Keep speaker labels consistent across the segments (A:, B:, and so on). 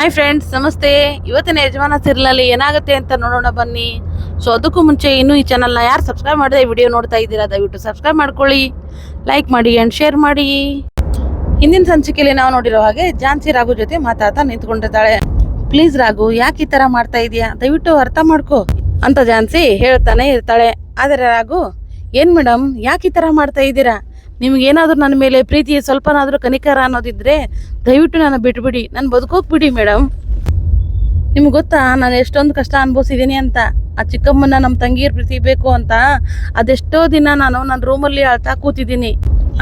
A: Hi friends ನಮಸ್ತೆ. ಇವತ್ತಿನ ಯಜಮಾನ ಸಿರ್ಲಲ್ಲಿ ಏನಾಗುತ್ತೆ ಅಂತ ನೋಡೋಣ ಬನ್ನಿ. ಸೊ ಅದಕ್ಕೂ ಮುಂಚೆ ಇನ್ನೂ ಈ ಚಾನಲ್ನ ಯಾರು ಸಬ್ಸ್ಕ್ರೈಬ್ ಮಾಡಿದೆ ವಿಡಿಯೋ ನೋಡ್ತಾ ಇದ್ದೀರಾ, ದಯವಿಟ್ಟು ಸಬ್ಸ್ಕ್ರೈಬ್ ಮಾಡ್ಕೊಳ್ಳಿ. ಲೈಕ್ ಮಾಡಿ ಆ್ಯಂಡ್ ಶೇರ್ ಮಾಡಿ. ಹಿಂದಿನ ಸಂಚಿಕೆಯಲ್ಲಿ ನಾವು ನೋಡಿರೋ ಹಾಗೆ ಜಾನ್ಸಿ ರಾಘು ಜೊತೆ ಮಾತಾಡ್ತಾ ನಿಂತ್ಕೊಂಡಿರ್ತಾಳೆ ಪ್ಲೀಸ್ ರಾಘು, ಯಾಕೆ ಈ ಥರ ಮಾಡ್ತಾ ಇದೆಯಾ? ದಯವಿಟ್ಟು ಅರ್ಥ ಮಾಡ್ಕೊ ಅಂತ ಜಾನ್ಸಿ ಹೇಳ್ತಾನೆ ಇರ್ತಾಳೆ. ಆದರೆ ರಾಘು, ಏನು ಮೇಡಮ್ ಯಾಕೆ ಈ ಥರ ಮಾಡ್ತಾ ಇದ್ದೀರಾ? ನಿಮ್ಗೇನಾದ್ರೂ ನನ್ನ ಮೇಲೆ ಪ್ರೀತಿ ಸ್ವಲ್ಪನಾದರೂ ಕನಿಕರ ಅನ್ನೋದಿದ್ರೆ ದಯವಿಟ್ಟು ನಾನು ಬಿಟ್ಬಿಡಿ. ನಾನು ಬದುಕೋಗ್ಬಿಡಿ ಮೇಡಮ್ ನಿಮ್ಗೆ ಗೊತ್ತಾ, ನಾನು ಎಷ್ಟೊಂದು ಕಷ್ಟ ಅನುಭವಿಸಿದ್ದೀನಿ ಅಂತ. ಆ ಚಿಕ್ಕಮ್ಮನ ನಮ್ಮ ತಂಗಿಯರ್ ಪ್ರೀತಿ ಬೇಕು ಅಂತ ಅದೆಷ್ಟೋ ದಿನ ನಾನು ನನ್ನ ರೂಮಲ್ಲಿ ಅಳ್ತಾ ಕೂತಿದ್ದೀನಿ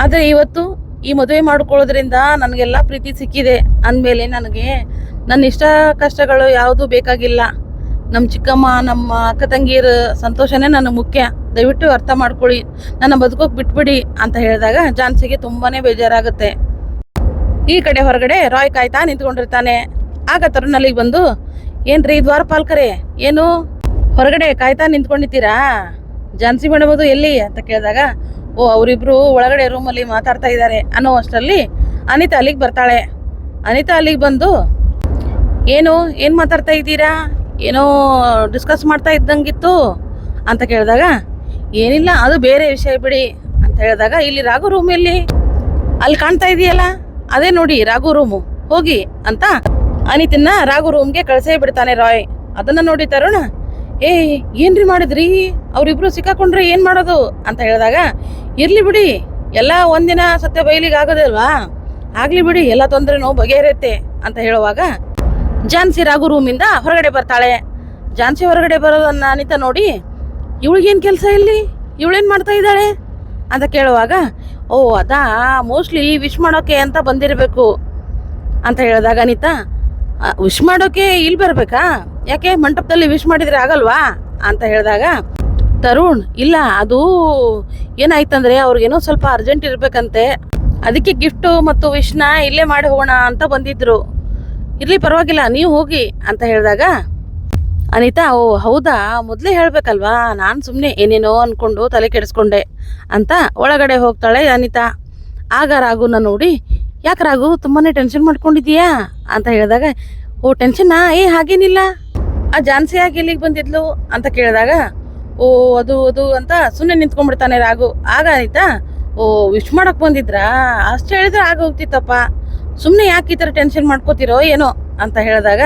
A: ಆದರೆ ಇವತ್ತು ಈ ಮದುವೆ ಮಾಡ್ಕೊಳ್ಳೋದ್ರಿಂದ ನನಗೆಲ್ಲ ಪ್ರೀತಿ ಸಿಕ್ಕಿದೆ. ಅಂದಮೇಲೆ ನನಗೆ ನನ್ನ ಇಷ್ಟ ಕಷ್ಟಗಳು ಯಾವುದೂ ಬೇಕಾಗಿಲ್ಲ. ನಮ್ಮ ಚಿಕ್ಕಮ್ಮ, ನಮ್ಮ ಅಕ್ಕ ತಂಗಿಯರ ಸಂತೋಷನೇ ನನಗೆ ಮುಖ್ಯ. ದಯವಿಟ್ಟು ಅರ್ಥ ಮಾಡ್ಕೊಳ್ಳಿ. ನನ್ನ ಬದುಕೋಕೆ ಬಿಟ್ಬಿಡಿ ಅಂತ ಹೇಳಿದಾಗ ಜಾನ್ಸಿಗೆ ತುಂಬಾ ಬೇಜಾರಾಗುತ್ತೆ. ಈ ಕಡೆ ಹೊರಗಡೆ ರಾಯ್ ಕಾಯ್ತಾ ನಿಂತ್ಕೊಂಡಿರ್ತಾನೆ. ಆಗ ತರುಣ್ ಅಲ್ಲಿಗೆ ಬಂದು, ಏನ್ರಿ ದ್ವಾರಪಾಲ್ಕರೇ, ಏನು? ಹೊರಗಡೆ ಕಾಯ್ತಾ ನಿಂತ್ಕೊಂಡಿದ್ದೀರಾ? ಜಾನ್ಸಿ ಮೇಡಮ್ ಎಲ್ಲಿ? ಅಂತ ಕೇಳಿದಾಗ, ಓ, ಅವರಿಬ್ರು ಒಳಗಡೆ ರೂಮಲ್ಲಿ ಮಾತಾಡ್ತಾ ಇದ್ದಾರೆ. ಅನ್ನೋ ಅಷ್ಟರಲ್ಲಿ ಅನಿತಾ ಅಲ್ಲಿಗೆ ಬರ್ತಾಳೆ. ಅನಿತಾ ಅಲ್ಲಿಗೆ ಬಂದು, ಏನು? ಏನು ಮಾತಾಡ್ತಾ ಇದ್ದೀರಾ? ಏನೋ ಡಿಸ್ಕಸ್ ಮಾಡ್ತಾ ಇದ್ದಂಗಿತ್ತು ಅಂತ ಕೇಳಿದಾಗ, ಏನಿಲ್ಲ, ಅದು ಬೇರೆ ವಿಷಯ ಬಿಡಿ ಅಂತ ಹೇಳಿದಾಗ, ಇಲ್ಲಿ ರಾಘು ರೂಮ್ ಎಲ್ಲಿ? ಅಲ್ಲಿ ಕಾಣ್ತಾ ಇದೆಯಲ್ಲ? ಅದೇ ನೋಡಿ, ರಾಘು ರೂಮು ಹೋಗಿ ಅಂತ ಅನಿತಿನ ರಾಘು ರೂಮ್ಗೆ ಕಳಿಸೇ ಬಿಡ್ತಾನೆ ರಾಯ್. ಅದನ್ನ ನೋಡಿ ತರುಣ. ಏ ಏನ್ರಿ ಮಾಡಿದ್ರಿ? ಅವ್ರಿಬ್ರು ಸಿಕ್ಕಾಕೊಂಡ್ರೆ ಏನು ಮಾಡೋದು? ಅಂತ ಹೇಳಿದಾಗ, ಇರ್ಲಿ ಬಿಡಿ, ಎಲ್ಲ ಒಂದಿನ ಸತ್ಯ ಬಯಲಿಗೆ ಆಗೋದಿಲ್ವಾ ಆಗಲಿ ಬಿಡಿ, ಎಲ್ಲ ತೊಂದರೆನೂ ಬಗೆಹರಿಯತ್ತೆ ಅಂತ ಹೇಳುವಾಗ ಜಾನ್ಸಿ ರಾಘು ರೂಮಿಂದ ಹೊರಗಡೆ ಬರ್ತಾಳೆ. ಜಾನ್ಸಿ ಹೊರಗಡೆ ಬರೋದನ್ನ ಅನಿತಾ ನೋಡಿ, ಇವಳಿಗೇನು ಕೆಲಸ ಇಲ್ಲಿ? ಇವಳೇನು ಮಾಡ್ತಾ ಇದ್ದಾಳೆ? ಅಂತ ಕೇಳುವಾಗ, ಓ, ಅದಾ, ಮೋಸ್ಟ್ಲಿ ವಿಶ್ ಮಾಡೋಕೆ ಅಂತ ಬಂದಿರಬೇಕು. ಅಂತ ಹೇಳಿದಾಗ ಅನಿತಾ ವಿಶ್ ಮಾಡೋಕೆ ಇಲ್ಲಿ ಬರಬೇಕಾ? ಯಾಕೆ ಮಂಟಪದಲ್ಲಿ ವಿಶ್ ಮಾಡಿದ್ರೆ ಆಗಲ್ವಾ? ಅಂತ ಹೇಳಿದಾಗ, ತರುಣ್, ಇಲ್ಲ, ಅದು ಏನಾಯ್ತಂದ್ರೆ ಅವ್ರಿಗೇನೋ ಸ್ವಲ್ಪ ಅರ್ಜೆಂಟ್ ಇರಬೇಕಂತೆ. ಅದಕ್ಕೆ ಗಿಫ್ಟು ಮತ್ತು ವಿಶ್ನ ಇಲ್ಲೇ ಮಾಡಿ ಹೋಗೋಣ ಅಂತ ಬಂದಿದ್ರು. ಇರ್ಲಿ, ಪರವಾಗಿಲ್ಲ, ನೀವು ಹೋಗಿ ಅಂತ ಹೇಳಿದಾಗ, ಅನಿತಾ, ಓ, ಹೌದಾ? ಮೊದಲೇ ಹೇಳಬೇಕಲ್ವಾ? ನಾನು ಸುಮ್ಮನೆ ಏನೇನೋ ಅಂದ್ಕೊಂಡು ತಲೆ ಕೆಡಿಸ್ಕೊಂಡೆ ಅಂತ ಒಳಗಡೆ ಹೋಗ್ತಾಳೆ ಅನಿತಾ. ಆಗ ರಾಘುನ ನೋಡಿ, ಯಾಕೆ ರಾಘು ತುಂಬಾ ಟೆನ್ಷನ್ ಮಾಡ್ಕೊಂಡಿದ್ದೀಯಾ? ಅಂತ ಹೇಳಿದಾಗ, ಓ ಟೆನ್ಷನ್ನಾ ಏ, ಹಾಗೇನಿಲ್ಲ. ಆ ಜಾನ್ಸಿ ಯಾಕೆ ಇಲ್ಲಿಗೆ ಬಂದಿದ್ಲು? ಅಂತ ಕೇಳಿದಾಗ, ಓ, ಅದು ಅದು ಅಂತ ಸುಮ್ಮನೆ ನಿಂತ್ಕೊಂಡ್ಬಿಡ್ತಾನೆ ರಾಘು ಆಗ ಅನಿತಾ, ಓ ವಿಶ್ ಮಾಡೋಕೆ ಬಂದಿದ್ರಾ? ಅಷ್ಟು ಹೇಳಿದ್ರೆ ಆಗ ಹೋಗ್ತಿತ್ತಪ್ಪ ಸುಮ್ಮನೆ ಯಾಕೆ ಈ ಥರ ಟೆನ್ಷನ್ ಮಾಡ್ಕೋತಿರೋ ಏನೋ ಅಂತ ಹೇಳಿದಾಗ,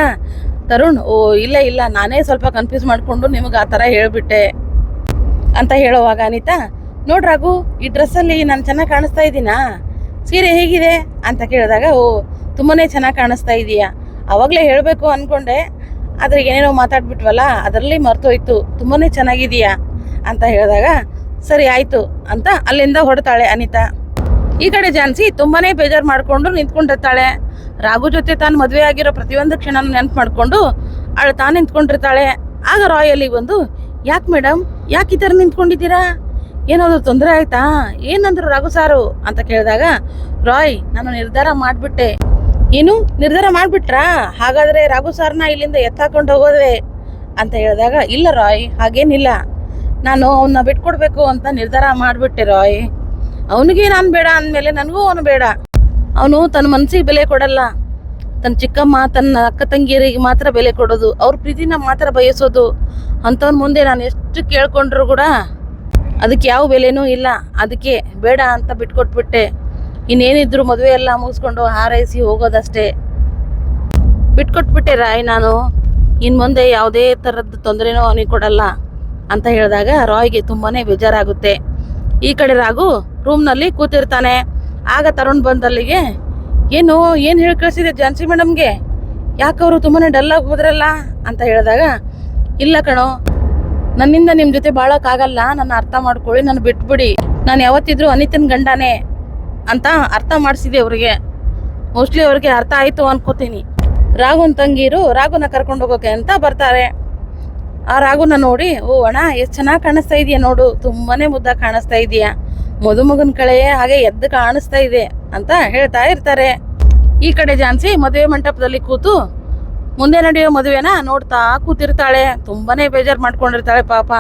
A: ತರುಣ್, ಓ, ಇಲ್ಲ ಇಲ್ಲ, ನಾನೇ ಸ್ವಲ್ಪ ಕನ್ಫ್ಯೂಸ್ ಮಾಡಿಕೊಂಡು ನಿಮಗೆ ಆ ಥರ ಹೇಳಿಬಿಟ್ಟೆ ಅಂತ ಹೇಳುವಾಗ ಅನಿತಾ ನೋಡ್ರಾಗು ಈ ಡ್ರೆಸ್ಸಲ್ಲಿ ನಾನು ಚೆನ್ನಾಗಿ ಕಾಣಿಸ್ತಾ ಇದ್ದೀನಾ? ಸೀರೆ ಹೇಗಿದೆ? ಅಂತ ಕೇಳಿದಾಗ, ಓ, ತುಂಬಾನೇ ಚೆನ್ನಾಗಿ ಕಾಣಿಸ್ತಾ ಇದೀಯಾ? ಅವಾಗಲೇ ಹೇಳಬೇಕು ಅನ್ಕೊಂಡೆ, ಆದರೆ ಏನೇನೋ ಮಾತಾಡ್ಬಿಟ್ವಲ್ಲ, ಅದರಲ್ಲಿ ಮರ್ತೋಯ್ತು, ತುಂಬಾನೇ ಚೆನ್ನಾಗಿದೀಯಾ? ಅಂತ ಹೇಳಿದಾಗ, ಸರಿ, ಆಯ್ತು ಅಂತ ಅಲ್ಲಿಂದ ಹೊಡ್ತಾಳೆ ಅನಿತಾ. ಈ ಕಡೆ ಜಾನ್ಸಿ ತುಂಬಾನೇ ಬೇಜಾರು ಮಾಡಿಕೊಂಡು ನಿಂತ್ಕೊಂಡಿರ್ತಾಳೆ. ರಾಘು ಜೊತೆ ತಾನು ಮದುವೆ ಆಗಿರೋ ಪ್ರತಿಯೊಂದು ಕ್ಷಣನ ನೆನ್ಪು ಮಾಡ್ಕೊಂಡು ತಾನು ನಿಂತ್ಕೊಂಡಿರ್ತಾಳೆ. ಆಗ ರಾಯ್ ಅಲ್ಲಿ ಬಂದು, ಯಾಕೆ ಮೇಡಮ್ ಯಾಕೆ ಈ ಥರ ನಿಂತ್ಕೊಂಡಿದ್ದೀರಾ? ಏನಾದರೂ ತೊಂದರೆ ಆಯ್ತಾ? ಏನಂದ್ರು ರಾಘು ಸಾರು? ಅಂತ ಕೇಳಿದಾಗ, ರಾಯ್, ನಾನು ನಿರ್ಧಾರ ಮಾಡ್ಬಿಟ್ಟೆ. ಏನು? ನಿರ್ಧಾರ ಮಾಡಿಬಿಟ್ರಾ? ಹಾಗಾದರೆ ರಾಘು ಸಾರ್ನ ಇಲ್ಲಿಂದ ಎತ್ತಾಕೊಂಡು ಹೋಗೋದೇ ಅಂತ ಹೇಳಿದಾಗ, ಇಲ್ಲ ರಾಯ್, ಹಾಗೇನಿಲ್ಲ. ನಾನು ಅವನ್ನ ಬಿಟ್ಕೊಡ್ಬೇಕು ಅಂತ ನಿರ್ಧಾರ ಮಾಡಿಬಿಟ್ಟೆ ರಾಯ್. ಅವನಿಗೆ ನಾನು ಬೇಡ ಅಂದಮೇಲೆ ನನಗೂ ಅವನು ಬೇಡ. ಅವನು ತನ್ನ ಮನಸ್ಸಿಗೆ ಬೆಲೆ ಕೊಡಲ್ಲ. ತನ್ನ ಚಿಕ್ಕಮ್ಮ, ತನ್ನ ಅಕ್ಕ ತಂಗಿಯರಿಗೆ ಮಾತ್ರ ಬೆಲೆ ಕೊಡೋದು. ಅವ್ರ ಪ್ರೀತಿನ ಮಾತ್ರ ಬಯಸೋದು. ಅಂಥವ್ನ ಮುಂದೆ ನಾನು ಎಷ್ಟು ಕೇಳ್ಕೊಂಡ್ರು ಕೂಡ ಅದಕ್ಕೆ ಯಾವ ಬೆಲೆನೂ ಇಲ್ಲ. ಅದಕ್ಕೆ ಬೇಡ ಅಂತ ಬಿಟ್ಕೊಟ್ಬಿಟ್ಟೆ. ಇನ್ನೇನಿದ್ರು ಮದುವೆ ಎಲ್ಲ ಮುಗಿಸ್ಕೊಂಡು ಹಾರೈಸಿ ಹೋಗೋದಷ್ಟೇ. ಬಿಟ್ಕೊಟ್ಬಿಟ್ಟೆ ರಾಯ್ ನಾನು. ಇನ್ನು ಮುಂದೆ ಯಾವುದೇ ಥರದ ತೊಂದರೆನೂ ಅವನಿಗೆ ಕೊಡಲ್ಲ ಅಂತ ಹೇಳಿದಾಗ ರಾಯ್ಗೆ ತುಂಬಾ ಬೇಜಾರಾಗುತ್ತೆ. ಈ ಕಡೆ ರಾಘು ರೂಮ್ನಲ್ಲಿ ಕೂತಿರ್ತಾನೆ. ಆಗ ತರುಣ್ ಬಂದಲ್ಲಿಗೆ, ಏನು ಏನು ಹೇಳಿ ಕಳಿಸಿದೆ ಜಾನ್ಸಿ ಮೇಡಮ್ಗೆ? ಯಾಕೆ ಅವರು ತುಂಬಾನೇ ಡಲ್ ಆಗಿ ಹೋದ್ರಲ್ಲ? ಅಂತ ಹೇಳಿದಾಗ, ಇಲ್ಲ ಕಣೋ, ನನ್ನಿಂದ ನಿಮ್ಮ ಜೊತೆ ಬಾಳೋಕ್ಕಾಗಲ್ಲ, ನನ್ನ ಅರ್ಥ ಮಾಡ್ಕೊಳ್ಳಿ, ನಾನು ಬಿಟ್ಬಿಡಿ. ನಾನು ಯಾವತ್ತಿದ್ರು ಅನಿತನ್ ಗಂಡನೇ ಅಂತ ಅರ್ಥ ಮಾಡಿಸಿದೆ ಅವ್ರಿಗೆ. ಮೋಸ್ಟ್ಲಿ ಅವ್ರಿಗೆ ಅರ್ಥ ಆಯ್ತು ಅನ್ಕೋತೀನಿ. ರಾಘುನ್ ತಂಗೀರು ರಾಘುನ ಕರ್ಕೊಂಡು ಹೋಗೋಕೆ ಅಂತ ಬರ್ತಾರೆ. ಆ ರಾಗುನ ನೋಡಿ, ಓ ಅಣ್ಣ, ಎಷ್ಟು ಚೆನ್ನಾಗಿ ಕಾಣಿಸ್ತಾ ಇದೆಯಾ ನೋಡು, ತುಂಬಾನೇ ಮುದ್ದ ಕಾಣಿಸ್ತಾ ಇದೆಯಾ. ಮದುಮಗನ ಕಳೆಯೇ ಹಾಗೆ ಎದ್ದು ಕಾಣಿಸ್ತಾ ಇದೆ ಅಂತ ಹೇಳ್ತಾ ಇರ್ತಾರೆ. ಈ ಕಡೆ ಜಾನ್ಸಿ ಮದುವೆ ಮಂಟಪದಲ್ಲಿ ಕೂತು ಮುಂದೆ ನಡೆಯೋ ಮದುವೆನ ನೋಡ್ತಾ ಕೂತಿರ್ತಾಳೆ. ತುಂಬಾನೇ ಬೇಜಾರು ಮಾಡ್ಕೊಂಡಿರ್ತಾಳೆ ಪಾಪ.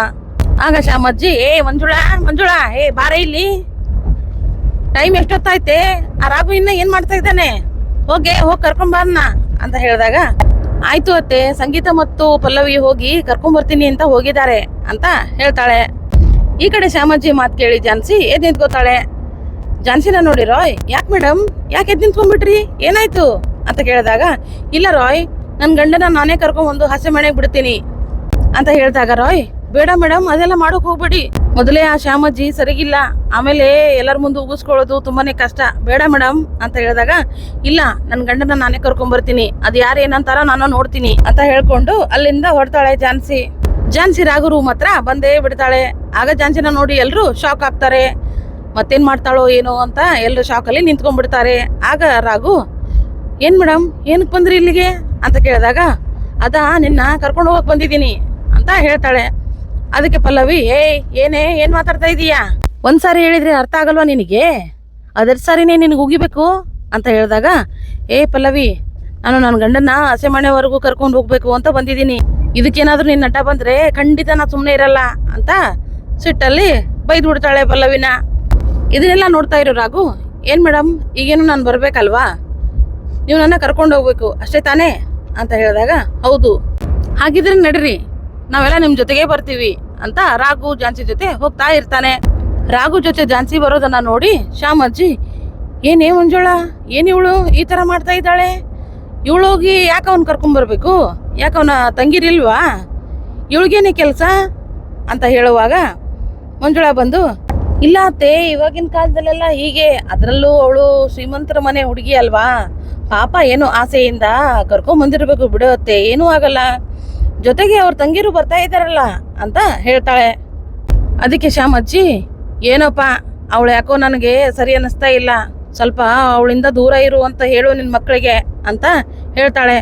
A: ಆಗ ಶಾಮಜ್ಜಿ ಏ, ಮಂಜುಳಾ ಮಂಜುಳಾ, ಏ, ಬಾರ ಇಲ್ಲಿ. ಟೈಮ್ ಎಷ್ಟೊತ್ತಾಯ್ತೆ? ಆ ರಾಘು ಇನ್ನ ಏನ್ ಮಾಡ್ತಾ ಇದ್ದಾನೆ? ಹೋಗೆ ಹೋಗಿ ಕರ್ಕೊಂಡ್ ಬಾರ್ನ ಅಂತ ಹೇಳಿದಾಗ ಆಯ್ತು ಅತ್ತೆ, ಸಂಗೀತ ಮತ್ತು ಪಲ್ಲವಿ ಹೋಗಿ ಕರ್ಕೊಂಬರ್ತೀನಿ ಅಂತ ಹೋಗಿದ್ದಾರೆ ಅಂತ ಹೇಳ್ತಾಳೆ. ಈ ಕಡೆ ಶ್ಯಾಮಜ್ಜಿ ಮಾತು ಕೇಳಿ ಜಾನ್ಸಿ ಎದ್ ನಿಂತ್ಕೋತಾಳೆ ಜಾನ್ಸಿನ ನೋಡಿ ರಾಯ್, ಯಾಕೆ ಮೇಡಮ್ ಯಾಕೆ ಎದ್ ನಿಂತ್ಕೊಂಡ್ಬಿಟ್ರಿ? ಏನಾಯ್ತು? ಅಂತ ಕೇಳಿದಾಗ, ಇಲ್ಲ ರಾಯ್ ನನ್ನ ಗಂಡನ ನಾನೇ ಕರ್ಕೊಂಬಂದು ಹಸೆ ಮನೆಗೆ ಬಿಡ್ತೀನಿ ಅಂತ ಹೇಳಿದಾಗ ರಾಯ್, ಬೇಡ ಮೇಡಮ್ ಅದೆಲ್ಲ ಮಾಡೋಕೆ ಹೋಗ್ಬೇಡಿ. ಮೊದಲೇ ಆ ಶ್ಯಾಮಜ್ಜಿ ಸರಿಗಿಲ್ಲ, ಆಮೇಲೆ ಎಲ್ಲರ ಮುಂದೆ ಉಗಿಸ್ಕೊಳ್ಳೋದು ತುಂಬಾನೇ ಕಷ್ಟ. ಬೇಡ ಮೇಡಮ್ ಅಂತ ಹೇಳಿದಾಗ, ಇಲ್ಲ ನನ್ನ ಗಂಡನ ನಾನೇ ಕರ್ಕೊಂಬರ್ತೀನಿ. ಅದು ಯಾರು ಏನಂತಾರ ನಾನು ನೋಡ್ತೀನಿ ಅಂತ ಹೇಳ್ಕೊಂಡು ಅಲ್ಲಿಂದ ಹೊರಡ್ತಾಳೆ ಜಾನ್ಸಿ ಜಾನ್ಸಿ ರಾಘು ಮಾತ್ರ ಬಂದೇ ಬಿಡ್ತಾಳೆ. ಆಗ ಜಾನ್ಸಿನ ನೋಡಿ ಎಲ್ಲರೂ ಶಾಕ್ ಆಗ್ತಾರೆ. ಮತ್ತೇನು ಮಾಡ್ತಾಳೋ ಏನೋ ಅಂತ ಎಲ್ಲರೂ ಶಾಕಲ್ಲಿ ನಿಂತ್ಕೊಂಡ್ಬಿಡ್ತಾರೆ. ಆಗ ರಾಘು, ಏನ್ ಮೇಡಮ್ ಏನಕ್ಕೆ ಬಂದ್ರಿ ಇಲ್ಲಿಗೆ? ಅಂತ ಕೇಳಿದಾಗ, ಅದ, ನಿನ್ನ ಕರ್ಕೊಂಡು ಹೋಗಕ್ಕೆ ಬಂದಿದ್ದೀನಿ ಅಂತ ಹೇಳ್ತಾಳೆ. ಅದಕ್ಕೆ ಪಲ್ಲವಿ, ಏ, ಏನೇ, ಏನ್ ಮಾತಾಡ್ತಾ ಇದೀಯಾ? ಒಂದ್ಸಾರಿ ಹೇಳಿದ್ರೆ ಅರ್ಥ ಆಗಲ್ವಾ ನಿನಗೆ? ಅದರ ಸಾರಿನೇ ನಿನಗೆ ಉಗಿಬೇಕು ಅಂತ ಹೇಳಿದಾಗ, ಏ ಪಲ್ಲವಿ, ನಾನು ನನ್ನ ಗಂಡನ ಹಸೆ ಮನೆವರೆಗೂ ಕರ್ಕೊಂಡು ಹೋಗ್ಬೇಕು ಅಂತ ಬಂದಿದ್ದೀನಿ. ಇದಕ್ಕೇನಾದ್ರೂ ನಿನ್ನ ನಟ ಬಂದ್ರೆ ಖಂಡಿತ ನಾ ಸುಮ್ಮನೆ ಇರಲ್ಲ ಅಂತ ಸಿಟ್ಟಲ್ಲಿ ಬೈದು ಬಿಡ್ತಾಳೆ ಪಲ್ಲವಿನ. ಇದನ್ನೆಲ್ಲ ನೋಡ್ತಾ ಇರೋ ರಾಘು, ಏನ್ ಮೇಡಮ್ ಈಗೇನು ನಾನು ಬರ್ಬೇಕಲ್ವಾ? ನೀವು ನನ್ನ ಕರ್ಕೊಂಡು ಹೋಗ್ಬೇಕು, ಅಷ್ಟೇ ತಾನೇ? ಅಂತ ಹೇಳಿದಾಗ, ಹೌದು. ಹಾಗಿದ್ರೆ ನಡ್ರಿ, ನಾವೆಲ್ಲ ನಿಮ್ ಜೊತೆಗೆ ಬರ್ತೀವಿ. ಅಂತ ರಾಘು ಝಾನ್ಸಿ ಜೊತೆ ಹೋಗ್ತಾ ಇರ್ತಾನೆ. ರಾಘು ಜೊತೆ ಝಾನ್ಸಿ ಬರೋದನ್ನ ನೋಡಿ ಶ್ಯಾಮಜ್ಜಿ, ಏನೇ ಮಂಜುಳ, ಏನ್ ಇವಳು ಈ ತರ ಮಾಡ್ತಾ ಇದ್ದಾಳೆ? ಇವಳು ಹೋಗಿ ಯಾಕೆ ಅವ್ನು ಕರ್ಕೊಂಬರ್ಬೇಕು ಯಾಕೆ ಅವನ ತಂಗಿರಿಲ್ವಾ? ಇವಳಿಗೇನೆ ಕೆಲಸ? ಅಂತ ಹೇಳುವಾಗ ಮಂಜುಳಾ ಬಂದು, ಇಲ್ಲ ಅತ್ತೆ, ಇವಾಗಿನ ಕಾಲದಲ್ಲೆಲ್ಲ ಹೀಗೆ, ಅದರಲ್ಲೂ ಅವಳು ಶ್ರೀಮಂತರ ಮನೆ ಹುಡುಗಿ ಅಲ್ವಾ? ಪಾಪ ಏನು ಆಸೆಯಿಂದ ಕರ್ಕೊಂಡ್ ಬಂದಿರ್ಬೇಕು ಬಿಡು ಅತ್ತೆ, ಏನೂ ಆಗಲ್ಲ. ಜೊತೆಗೆ ಅವ್ರ ತಂಗಿರು ಬರ್ತಾ ಇದ್ದಾರಲ್ಲ ಅಂತ ಹೇಳ್ತಾಳೆ. ಅದಕ್ಕೆ ಶ್ಯಾಮಜ್ಜಿ, ಏನಪ್ಪ, ಅವಳು ಯಾಕೋ ನನಗೆ ಸರಿ ಅನ್ನಿಸ್ತಾ ಇಲ್ಲ. ಸ್ವಲ್ಪ ಅವಳಿಂದ ದೂರ ಇರು ಅಂತ ಹೇಳು ನಿನ್ ಮಕ್ಕಳಿಗೆ ಅಂತ ಹೇಳ್ತಾಳೆ.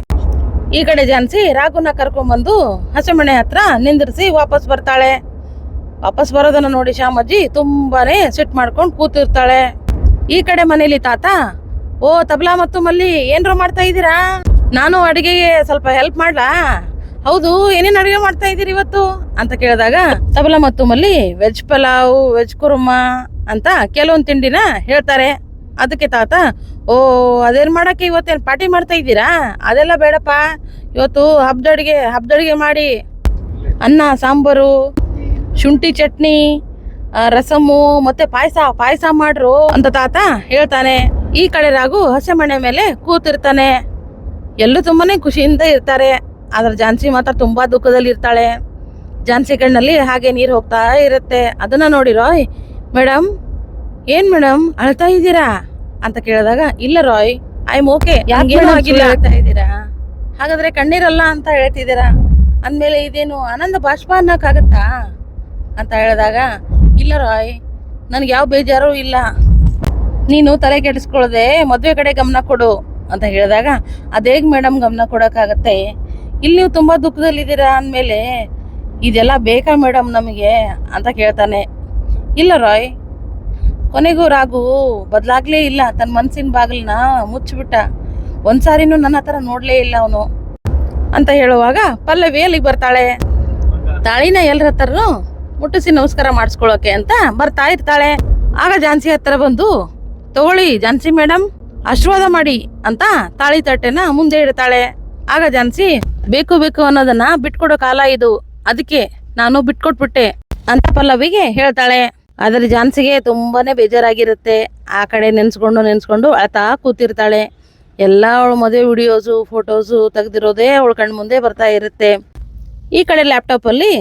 A: ಈ ಕಡೆ ಜಾನ್ಸಿ ರಾಘುನ ಕರ್ಕೊಂಬಂದು ಹಸೆಮಣೆ ಹತ್ರ ನಿಂದಿರಿಸಿ ವಾಪಸ್ ಬರ್ತಾಳೆ. ವಾಪಸ್ ಬರೋದನ್ನ ನೋಡಿ ಶ್ಯಾಮಜ್ಜಿ ತುಂಬಾನೇ ಸಿಟ್ ಮಾಡ್ಕೊಂಡು ಕೂತಿರ್ತಾಳೆ. ಈ ಕಡೆ ಮನೇಲಿ ತಾತ, ಓ, ತಬ್ಲಾ ಮತ್ತು ಮಲ್ಲಿ, ಏನ್ರ ಮಾಡ್ತಾ ಇದ್ದೀರಾ? ನಾನು ಅಡಿಗೆಗೆ ಸ್ವಲ್ಪ ಹೆಲ್ಪ್ ಮಾಡ್ಲಾ? ಹೌದು, ಏನೇನು ಅಡುಗೆ ಮಾಡ್ತಾ ಇದ್ದೀರಿ ಇವತ್ತು? ಅಂತ ಕೇಳಿದಾಗ, ತಬಲ ಮತ್ತು ಮಲ್ಲಿ ವೆಜ್ ಪಲಾವ್ ವೆಜ್ ಕುರ್ಮಾ ಅಂತ ಕೆಲವೊಂದು ತಿಂಡಿನ ಹೇಳ್ತಾರೆ. ಅದಕ್ಕೆ ತಾತ, ಓ, ಅದೇನ್ ಮಾಡಕ್ಕೆ ಇವತ್ತೇನ್ ಪಾರ್ಟಿ ಮಾಡ್ತಾ ಇದ್ದೀರಾ? ಅದೆಲ್ಲ ಬೇಡಪ್ಪ. ಇವತ್ತು ಹಬ್ಬದ ಅಡಿಗೆ ಹಬ್ಬದ ಅಡಿಗೆ ಮಾಡಿ ಅನ್ನ, ಸಾಂಬಾರು, ಶುಂಠಿ ಚಟ್ನಿ ರಸಮು, ಮತ್ತೆ ಪಾಯಸ ಪಾಯಸ ಮಾಡ್ರು ಅಂತ ತಾತ ಹೇಳ್ತಾನೆ. ಈ ಕಡೆ ರಾಗು ಹಸೆ ಮಣೆ ಮೇಲೆ ಕೂತಿರ್ತಾನೆ. ಎಲ್ಲೂ ತುಂಬಾನೇ ಖುಷಿಯಿಂದ ಇರ್ತಾರೆ. ಆದ್ರೆ ಝಾನ್ಸಿ ಮಾತ್ರ ತುಂಬಾ ದುಃಖದಲ್ಲಿ ಇರ್ತಾಳೆ. ಝಾನ್ಸಿ ಕಣ್ಣಲ್ಲಿ ಹಾಗೆ ನೀರು ಹೋಗ್ತಾ ಇರುತ್ತೆ. ಅದನ್ನ ನೋಡಿ ರಾಯ್ ಮೇಡಮ್ ಏನ್ ಮೇಡಮ್ ಅಳ್ತಾ ಇದ್ದೀರಾ? ಅಂತ ಕೇಳಿದಾಗ ಇಲ್ಲ ರಾಯ್ ಐ ಓಕೆ.
B: madam
A: ಆಗಿಲ್ಲ. ಹೇಳ್ತಾ ಇದ್ದೀರಾ? ಹಾಗಾದ್ರೆ ಕಣ್ಣೀರಲ್ಲ ಅಂತ ಹೇಳ್ತಿದ್ದೀರಾ? ಅಂದ್ಮೇಲೆ ಇದೇನು ಆನಂದ ಬಾಷ್ಪ ಅನ್ನಕ್ಕಾಗತ್ತಾ? ಅಂತ ಹೇಳಿದಾಗ ಇಲ್ಲ ರಾಯ್ ನನ್ಗೆ ಯಾವ ಬೇಜಾರು ಇಲ್ಲ. ನೀನು ತಲೆ ಕೆಡಿಸ್ಕೊಳ್ಳದೆ ಮದ್ವೆ ಕಡೆ ಗಮನ ಕೊಡು. ಅಂತ ಹೇಳಿದಾಗ ಅದೇಗ್ ಮೇಡಮ್ ಗಮನ ಕೊಡಕ್ಕಾಗತ್ತೆ? ಇಲ್ಲಿ ನೀವು ತುಂಬಾ ದುಃಖದಲ್ಲಿದ್ದೀರಾ ಅಂದ್ಮೇಲೆ, ಇದೆಲ್ಲ ಬೇಕಾ ಮೇಡಮ್ ನಮಗೆ? ಅಂತ ಕೇಳ್ತಾನೆ. ಇಲ್ಲ ರಾಯ್, ಕೊನೆಗೂ ರಾಘು ಬದಲಾಗ್ಲೇ ಇಲ್ಲ. ತನ್ನ ಮನಸ್ಸಿನ ಬಾಗಿಲನ್ನ ಮುಚ್ಚಿಬಿಟ್ಟ. ಒಂದ್ಸಾರಿನೂ ನನ್ನ ಹತ್ರ ನೋಡ್ಲೇ ಇಲ್ಲ ಅವನು. ಅಂತ ಹೇಳುವಾಗ ಪಲ್ಲವಿ ಅಲ್ಲಿಗೆ ಬರ್ತಾಳೆ. ತಾಳಿನ ಎಲ್ಲರ ಹತ್ರನು ಮುಟ್ಟಿಸಿ ನಮಸ್ಕಾರ ಮಾಡಿಸ್ಕೊಳ್ಳೋಕೆ ಅಂತ ಬರ್ತಾ ಇರ್ತಾಳೆ. ಆಗ ಝಾನ್ಸಿ ಹತ್ರ ಬಂದು, ತಗೊಳ್ಳಿ ಝಾನ್ಸಿ ಮೇಡಮ್ ಆಶೀರ್ವಾದ ಮಾಡಿ ಅಂತ ತಾಳಿ ತಟ್ಟೆನ ಮುಂದೆ ಇಡ್ತಾಳೆ. ಆಗ ಜಾನ್ಸಿ, ಬೇಕು ಬೇಕು ಅನ್ನೋದನ್ನ ಬಿಟ್ಕೊಡೋ ಕಾಲ ಇದು. ಅದಕ್ಕೆ ನಾನು ಬಿಟ್ಕೊಟ್ಬಿಟ್ಟೆ ಅಂತ ಪಲ್ಲವಿಗೆ ಹೇಳ್ತಾಳೆ. ಆದ್ರೆ ಜಾನ್ಸಿಗೆ ತುಂಬಾನೇ ಬೇಜಾರಾಗಿರುತ್ತೆ. ಆ ಕಡೆ ನೆನ್ಸ್ಕೊಂಡು ನೆನ್ಸ್ಕೊಂಡು ಅಳ್ತಾ ಕೂತಿರ್ತಾಳೆ. ಎಲ್ಲ ಅವಳು ಮದುವೆ ವಿಡಿಯೋಸು, ಫೋಟೋಸು ತೆಗ್ದಿರೋದೇ ಅವಳ ಕಣ್ ಮುಂದೆ ಬರ್ತಾ ಇರುತ್ತೆ. ಈ ಕಡೆ ಲ್ಯಾಪ್ಟಾಪಲ್ಲಿ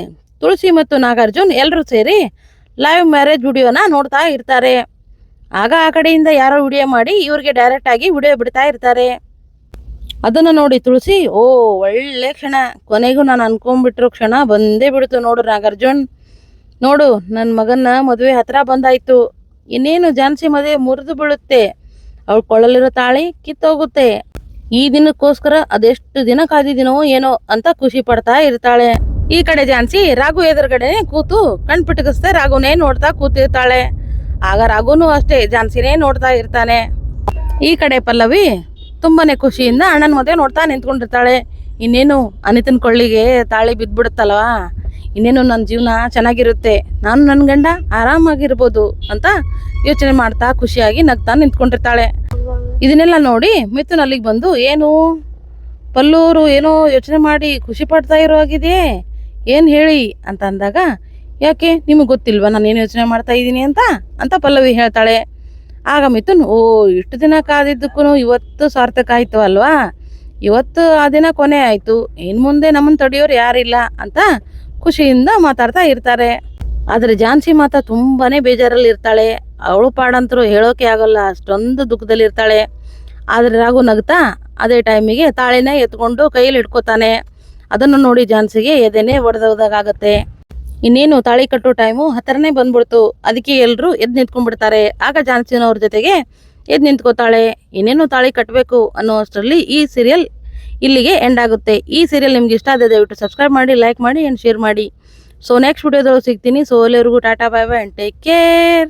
A: ತುಳಸಿ ಮತ್ತು ನಾಗಾರ್ಜುನ್ ಎಲ್ಲರೂ ಸೇರಿ ಲೈವ್ ಮ್ಯಾರೇಜ್ ವಿಡಿಯೋನ ನೋಡ್ತಾ ಇರ್ತಾರೆ. ಆಗ ಆ ಕಡೆಯಿಂದ ಯಾರೋ ವಿಡಿಯೋ ಮಾಡಿ ಇವ್ರಿಗೆ ಡೈರೆಕ್ಟ್ ಆಗಿ ವಿಡಿಯೋ ಬಿಡ್ತಾ ಇರ್ತಾರೆ. ಅದನ್ನ ನೋಡಿ ತುಳಸಿ, ಓ, ಒಳ್ಳೆ ಕ್ಷಣ. ಕೊನೆಗೂ ನಾನು ಅನ್ಕೊಂಡ್ಬಿಟ್ರು ಕ್ಷಣ ಬಂದೇ ಬಿಡ್ತು ನೋಡು ನಾಗಾರ್ಜುನ್. ನೋಡು ನನ್ನ ಮಗನ ಮದುವೆ ಹತ್ರ ಬಂದಾಯ್ತು. ಇನ್ನೇನು ಜಾನ್ಸಿ ಮದುವೆ ಮುರಿದು ಬೀಳುತ್ತೆ. ಅವಳು ಕೊಳ್ಳಲಿರೋ ತಾಳಿ ಕಿತ್ತೋಗುತ್ತೆ. ಈ ದಿನಕ್ಕೋಸ್ಕರ ಅದೆಷ್ಟು ದಿನ ಕಾದಿದಿನೋ ಏನೋ ಅಂತ ಖುಷಿ ಪಡ್ತಾ ಇರ್ತಾಳೆ. ಈ ಕಡೆ ಜಾನ್ಸಿ ರಾಘು ಎದುರುಗಡೆ ಕೂತು ಕಣ್ ಪಿಟಕಿಸ್ದೆ ರಾಘುನೇ ನೋಡ್ತಾ ಕೂತಿರ್ತಾಳೆ. ಆಗ ರಾಘುನು ಅಷ್ಟೇ ಜಾನ್ಸಿನೇ ನೋಡ್ತಾ ಇರ್ತಾನೆ. ಈ ಕಡೆ ಪಲ್ಲವಿ ತುಂಬಾನೇ ಖುಷಿಯಿಂದ ಅಣ್ಣನ ಮದುವೆ ನೋಡ್ತಾ ನಿಂತ್ಕೊಂಡಿರ್ತಾಳೆ. ಇನ್ನೇನು ಅನಿತನ ಕೊಳ್ಳಿಗೆ ತಾಳಿ ಬಿದ್ದ್ಬಿಡುತ್ತಲ್ವಾ ಇನ್ನೇನು ನನ್ನ ಜೀವನ ಚೆನ್ನಾಗಿರುತ್ತೆ. ನಾನು ನನ್ನ ಗಂಡ ಆರಾಮಾಗಿರ್ಬೋದು ಅಂತ ಯೋಚನೆ ಮಾಡ್ತಾ ಖುಷಿಯಾಗಿ ನಗ್ತಾ ನಿಂತ್ಕೊಂಡಿರ್ತಾಳೆ. ಇದನ್ನೆಲ್ಲ ನೋಡಿ ಮಿಥುನ್ ಅಲ್ಲಿಗೆ ಬಂದು, ಏನು? ಪಲ್ಲೂರು ಏನೋ ಯೋಚನೆ ಮಾಡಿ ಖುಷಿ ಪಡ್ತಾ ಇರೋ ಆಗಿದೆಯೇ ಏನು ಹೇಳಿ? ಅಂತ ಅಂದಾಗ, ಯಾಕೆ? ನಿಮಗೆ ಗೊತ್ತಿಲ್ವಾ ನಾನು ಏನು ಯೋಚನೆ ಮಾಡ್ತಾ ಇದ್ದೀನಿ ಅಂತ? ಅಂತ ಪಲ್ಲವಿ ಹೇಳ್ತಾಳೆ. ಆಗ ಮಿಥುನ್, ಓ, ಇಷ್ಟು ದಿನ ಕಾದಿದ್ದಕ್ಕೂ ಇವತ್ತು ಸಾರ್ಥಕ ಆಯ್ತು ಅಲ್ವಾ? ಇವತ್ತು ಆ ದಿನ ಕೊನೆ ಆಯಿತು. ಇನ್ನು ಮುಂದೆ ನಮ್ಮನ್ನು ತಡೆಯೋರು ಯಾರಿಲ್ಲ ಅಂತ ಖುಷಿಯಿಂದ ಮಾತಾಡ್ತಾ ಇರ್ತಾರೆ. ಆದರೆ ಝಾನ್ಸಿ ಮಾತ ತುಂಬಾನೇ ಬೇಜಾರಲ್ಲಿ ಇರ್ತಾಳೆ ಅವಳು ಪಾಡಂತರೂ ಹೇಳೋಕೆ ಆಗಲ್ಲ, ಅಷ್ಟೊಂದು ದುಃಖದಲ್ಲಿ ಇರ್ತಾಳೆ ಆದರೆ ರಾಘು ನಗ್ತಾ ಅದೇ ಟೈಮಿಗೆ ತಾಳಿನ ಎತ್ಕೊಂಡು ಕೈಯಲ್ಲಿ ಇಟ್ಕೋತಾನೆ ಅದನ್ನು ನೋಡಿ ಝಾನ್ಸಿಗೆ ಎದೆನೆ ಒಡೆದೋದಾಗತ್ತೆ. ಇನ್ನೇನು ತಾಳಿ ಕಟ್ಟೋ ಟೈಮು ಹತ್ತಿರನೇ ಬಂದ್ಬಿಡ್ತು. ಅದಕ್ಕೆ ಎಲ್ಲರೂ ಎದ್ದು ನಿಂತ್ಕೊಂಡ್ಬಿಡ್ತಾರೆ. ಆಗ ಜಾನ್ಸಿನವ್ರ ಜೊತೆಗೆ ಎದ್ದು ನಿಂತ್ಕೋತಾಳೆ. ಇನ್ನೇನು ತಾಳಿ ಕಟ್ಟಬೇಕು ಅನ್ನೋ ಅಷ್ಟರಲ್ಲಿ ಈ ಸೀರಿಯಲ್ ಇಲ್ಲಿಗೆ ಎಂಡ್ ಆಗುತ್ತೆ. ಈ ಸೀರಿಯಲ್ ನಿಮ್ಗೆ ಇಷ್ಟ ಆದ ದಯವಿಟ್ಟು ಸಬ್ಸ್ಕ್ರೈಬ್ ಮಾಡಿ ಲೈಕ್ ಮಾಡಿ ಆ್ಯಂಡ್ ಶೇರ್ ಮಾಡಿ. ಸೊ ನೆಕ್ಸ್ಟ್ ವಿಡಿಯೋದೊಳಗೆ ಸಿಗ್ತೀನಿ. ಸೊ ಎಲ್ಲರಿಗೂ tata bye bye and take care